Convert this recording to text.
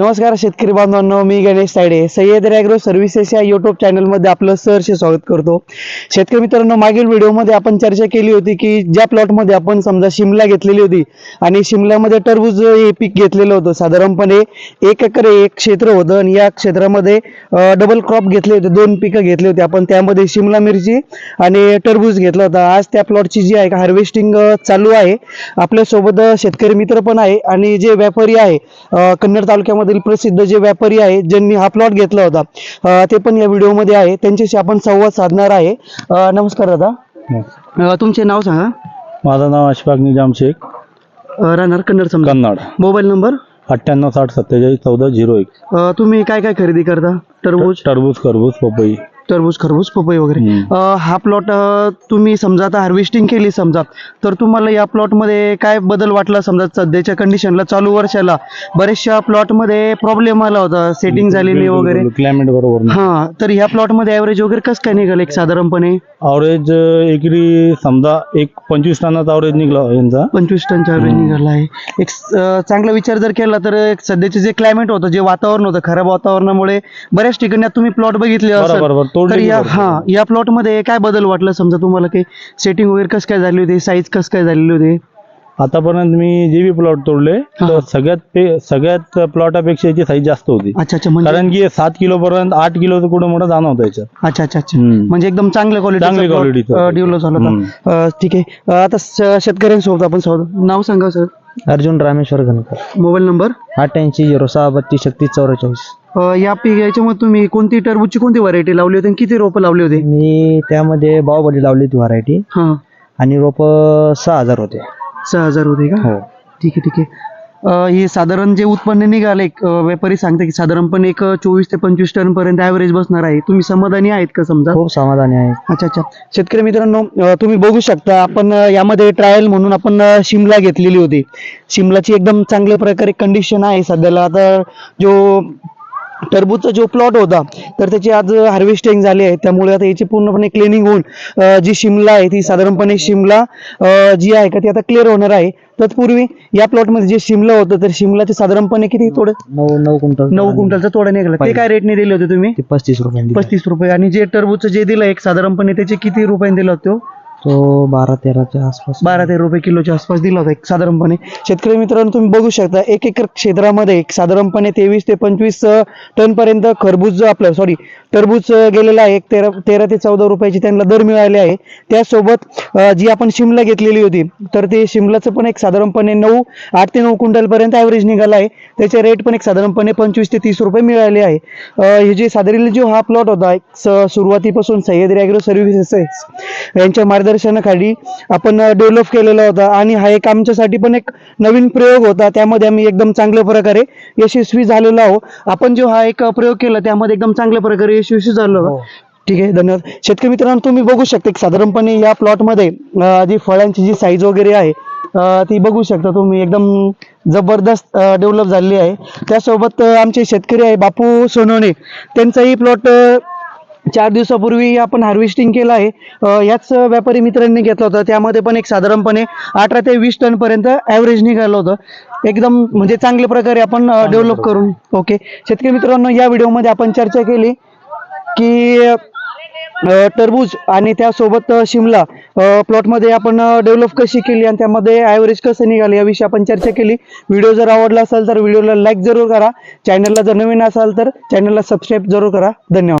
नमस्कार शेतकरी बांधवांनो मी गणेश तायडे. सह्याद्री ॲग्रो सर्व्हिसेस या यूट्यूब चॅनलमध्ये आपलं सहर्ष स्वागत करतो. शेतकरी मित्रांनो मागील व्हिडिओमध्ये आपण चर्चा केली होती की ज्या प्लॉटमध्ये आपण समजा शिमला घेतलेली होती आणि शिमल्यामध्ये टरबूज हे पीक घेतलेलं होतं साधारणपणे एक एकर एक क्षेत्र होतं आणि या क्षेत्रामध्ये डबल क्रॉप घेतले होते दोन पिकं घेतले होते. आपण त्यामध्ये शिमला मिरची आणि टरबूज घेतला होता. आज त्या प्लॉटची जी आहे हार्वेस्टिंग चालू आहे आपल्यासोबत शेतकरी मित्र पण आहे आणि जे व्यापारी आहे कन्नड तालुक्यामध्ये तालुक्यामधील प्रसिद्ध जे व्यापारी आहे ज्यांनी हा प्लॉट घेतला होता ते पण या व्हिडिओमध्ये आहे. त्यांच्याशी आपण संवाद साधणार आहे. नमस्कार दादा. तुमचे नाव सांगा. माझं नाव अशफाक निजाम शेख. राहणार कन्नड समजा. कन्नड. Mobile number? अठ्ठ्याण्णव साठ सत्तेचाळीस चौदा झिरो एक. तुम्ही काय काय खरेदी करता? टरबूज? टरबूज खरबूज पपई. टरबूज खरबूज पपई वगैरे. अ, हा प्लॉट तुम्ही समजा आता हार्वेस्टिंग केली समजा तर तुम्हाला या प्लॉटमध्ये काय बदल वाटला समजा सध्याच्या कंडिशनला चालू वर्षाला? बऱ्याचशा प्लॉटमध्ये प्रॉब्लेम आला होता सेटिंग झालेली वगैरे. क्लायमेट बरोबर हा तर ह्या प्लॉटमध्ये ॲव्हरेज वगैरे कसं काय निघालं एक साधारणपणे? अवरेज एकरी समजा एक पंचवीस टनाचा अवरेज निघला यांचा. पंचवीस टनचा ॲव्हरेज हम्म. निघाला आहे. एक स- अ, चांगला विचार जर केला तर एक सध्याचे जे क्लायमेट होतं जे वातावरण होतं खराब वातावरणामुळे बऱ्याच ठिकाणी आता तुम्ही प्लॉट बघितले बरोबर असेल बरोबर तर या. हा या प्लॉटमध्ये काय बदल वाटला? समजा तुम्हाला काही सेटिंग वगैरे कसं काय झाली होती? साईज कसं काय झालेली होती? आतापर्यंत मी जे बी प्लॉट तोडले हा. तर सगळ्यात पे- सगळ्यात प्लॉटापेक्षा याची साईज जास्त होती. अच्छा अच्छा म्हणजे कारण की सात किलो पर्यंत आठ किलो कुठं मोठं जाणं होतं याच्यात. अच्छा अच्छा अच्छा. हम्म. म्हणजे एकदम चांगल्या चांगली क्वालिटी. डेव्हलप झाला होता. अ, ठीक आहे. अ, आता शेतकऱ्यांसोबत आपण संवाद नाव सांगा sir. Arjun Rameshwar Gankar mobile number? अठ्ठ्याऐंशी झिरो सहा बत्तीस छत्तीस चौवेचाळीस अ, या पीक याच्यामध्ये तुम्ही कोणती टरबूजची कोणती व्हरायटी लावली होती आणि किती रोपं लावली होती? मी त्यामध्ये बाहुबली लावली होती व्हरायटी हा. आणि रोप सहा हजार होते. सहा हजार होते का? हो. ठीक आहे ठीक आहे. अ, हे साधारण जे उत्पन्न निघाले व्यापारी सांगते की साधारणपणे एक चोवीस ते पंचवीस टन पर्यंत ॲव्हरेज बसणार आहे. तुम्ही समाधानी आहेत का समजा? खूप समाधानी आहे. अच्छा अच्छा. शेतकरी मित्रांनो अ, तुम्ही बघू शकता आपण अ, यामध्ये ट्रायल म्हणून आपण अ, शिमला घेतलेली होती. शिमलाची एकदम चांगल्या प्रकारे कंडिशन आहे सध्याला. आता जो टरबूजचा जो प्लॉट होता तर त्याची आज हार्वेस्टिंग झाली आहे. त्यामुळे आता याची पूर्णपणे क्लिनिंग होऊन जी शिमला आहे ती साधारणपणे शिमला जी आहे का ती आता क्लिअर होणार आहे. तत्पूर्वी या प्लॉटमध्ये जे शिमला होतं तर शिमलाचे साधारणपणे किती थोडं नऊ नऊ क्विंटल नऊ क्विंटलचा तोडा निघाला. ते काय रेटने दिले होते तुम्ही? पस्तीस रुपयांनी दिला. पस्तीस रुपये. आणि जे टरबूजचं जे दिलं एक साधारणपणे त्याचे किती रुपयाने दिलं होतं तो बारा तेराच्या आसपास. बारा तेरा रुपये किलोच्या आसपास दिला होता एक साधारणपणे. शेतकरी मित्रांनो तुम्ही बघू शकता एक एकर क्षेत्रामध्ये एक साधारणपणे तेवीस ते पंचवीस टन पर्यंत खरबूज आपलं सॉरी टरबूज गेलेला आहे तेरा तेरा ते चौदा रुपयाची त्यांना दर मिळाले आहे. त्यासोबत जी आपण शिमला घेतलेली होती तर ते शिमलाचं पण एक साधारणपणे नऊ आठ ते नऊ क्विंटलपर्यंत ॲव्हरेज निघाला आहे. त्याचे रेट पण एक साधारणपणे पंचवीस ते तीस रुपये मिळाले आहे. हे जे साधारण जो हा प्लॉट होता एक स- सुरुवातीपासून सह्याद्री ॲग्रो सर्व्हिसेस यांच्या मार्गदर्शनाखाली आपण डेव्हलप केलेला होता आणि हा एक आमच्यासाठी पण एक नवीन प्रयोग होता. त्यामध्ये आम्ही एकदम चांगल्या प्रकारे यशस्वी झालेलो आहो आपण जो हा एक प्रयोग केला त्यामध्ये एकदम चांगल्या प्रकारे यशस्वी झालो हो. ठीक आहे धन्यवाद. शेतकरी मित्रांनो तुम्ही बघू शकता की साधारणपणे या प्लॉटमध्ये अं, जी फळांची जी साईज वगैरे आहे अं, ती बघू शकता तुम्ही. एकदम जबरदस्त डेव्हलप झालेली आहे. त्यासोबत अं, आमचे शेतकरी आहे बापू सोनवणे. त्यांचाही प्लॉट चार दिवसापूर्वी आपण हार्वेस्टिंग केलं आहे. अं, याच व्यापारी मित्रांनी घेतला होता. त्यामध्ये पण एक साधारणपणे अठरा ते वीस टन पर्यंत ॲव्हरेज निघालं होतं. एकदम म्हणजे चांगल्या प्रकारे आपण डेव्हलप करून. ओके शेतकरी मित्रांनो या व्हिडिओमध्ये आपण चर्चा केली. की टरबूज आणि त्यासोबत शिमला प्लॉटमध्ये आपण डेव्हलप कशी केली आणि त्यामध्ये ॲव्हरेज कसं निघालं याविषयी आपण चर्चा केली. व्हिडिओ जर आवडला असेल तर व्हिडिओला लाईक जरूर करा. चॅनलला जर नवीन असाल तर चॅनलला सबस्क्राईब जरूर करा. धन्यवाद.